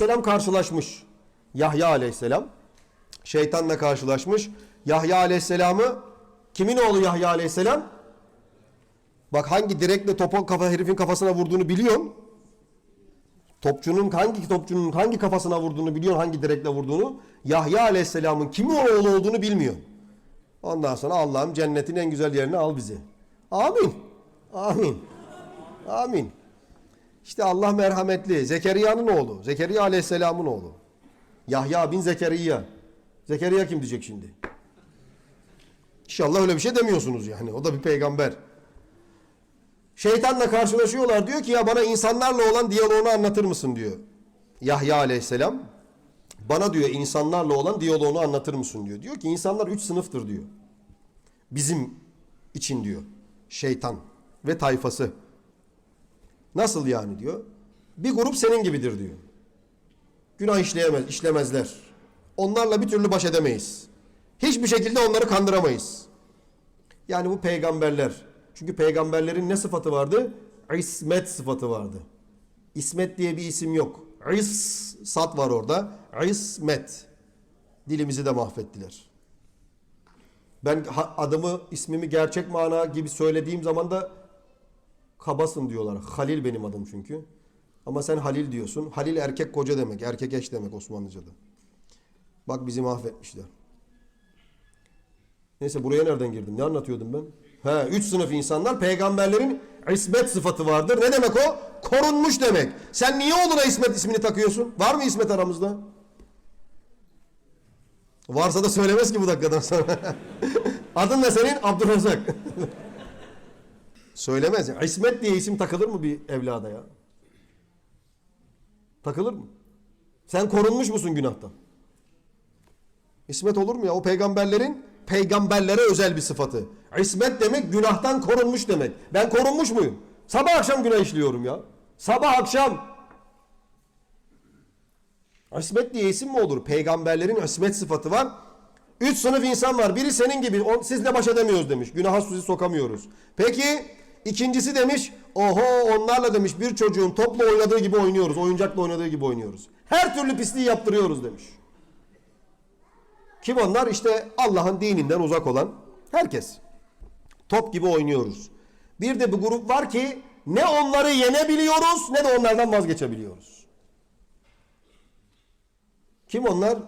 Aleyhisselam karşılaşmış. Yahya aleyhisselam. Şeytanla karşılaşmış. Yahya aleyhisselamı kimin oğlu Yahya aleyhisselam? Bak hangi direkle topu kafa herifin kafasına vurduğunu biliyorsun. Topçunun hangi topçunun hangi kafasına vurduğunu biliyorsun, hangi direkle vurduğunu. Yahya aleyhisselamın kimin oğlu olduğunu bilmiyor. Ondan sonra Allah'ım cennetin en güzel yerini al bizi. Amin. Amin. Amin. İşte Allah merhametli. Zekeriya'nın oğlu. Zekeriya aleyhisselamın oğlu. Yahya bin Zekeriya. Zekeriya kim diyecek şimdi? İnşallah öyle bir şey demiyorsunuz yani. O da bir peygamber. Şeytanla karşılaşıyorlar. Diyor ki ya bana insanlarla olan diyaloğunu anlatır mısın diyor. Yahya aleyhisselam. Bana diyor insanlarla olan diyaloğunu anlatır mısın diyor. Diyor ki insanlar üç sınıftır diyor. Bizim için diyor. Şeytan ve tayfası. Nasıl yani diyor. Bir grup senin gibidir diyor. Günah işleyemez, işlemezler. Onlarla bir türlü baş edemeyiz. Hiçbir şekilde onları kandıramayız. Yani bu peygamberler. Çünkü peygamberlerin ne sıfatı vardı? İsmet sıfatı vardı. İsmet diye bir isim yok. İs, sat var orada. İsmet. Dilimizi de mahvettiler. Ben adımı, ismimi gerçek mana gibi söylediğim zaman da kabasın diyorlar. Halil benim adım çünkü. Ama sen Halil diyorsun. Halil erkek koca demek. Erkek eş demek Osmanlıca'da. Bak bizi mahvetmişler. Neyse buraya nereden girdim? Ne anlatıyordum ben? He, üç sınıf insanlar peygamberlerin ismet sıfatı vardır. Ne demek o? Korunmuş demek. Sen niye oğluna İsmet ismini takıyorsun? Var mı İsmet aramızda? Varsa da söylemez ki bu dakikadan sonra. Adın ne senin? Abdurrazak. Söylemez. ya. İsmet diye isim takılır mı bir evlada ya? Takılır mı? Sen korunmuş musun günahtan? İsmet olur mu ya? O peygamberlerin peygamberlere özel bir sıfatı. İsmet demek günahtan korunmuş demek. Ben korunmuş muyum? Sabah akşam günah işliyorum ya. Sabah akşam. İsmet diye isim mi olur? Peygamberlerin ismet sıfatı var. Üç sınıf insan var. Biri senin gibi. Sizle baş edemiyoruz demiş. Günaha suzi sokamıyoruz. Peki ikincisi demiş. Oho onlarla demiş bir çocuğun topla oynadığı gibi oynuyoruz. Oyuncakla oynadığı gibi oynuyoruz. Her türlü pisliği yaptırıyoruz demiş. Kim onlar? İşte Allah'ın dininden uzak olan herkes. Top gibi oynuyoruz. Bir de bir grup var ki ne onları yenebiliyoruz ne de onlardan vazgeçebiliyoruz. Kim onlar?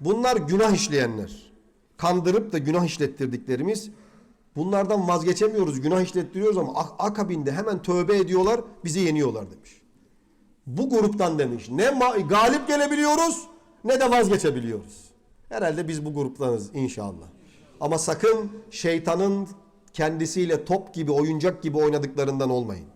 Bunlar günah işleyenler. Kandırıp da günah işlettirdiklerimiz. Bunlardan vazgeçemiyoruz, günah işlettiriyoruz ama ak- akabinde hemen tövbe ediyorlar, bizi yeniyorlar demiş. Bu gruptan demiş. Ne galip gelebiliyoruz ne de vazgeçebiliyoruz. Herhalde biz bu gruptanız inşallah. Ama sakın şeytanın kendisiyle top gibi, oyuncak gibi oynadıklarından olmayın.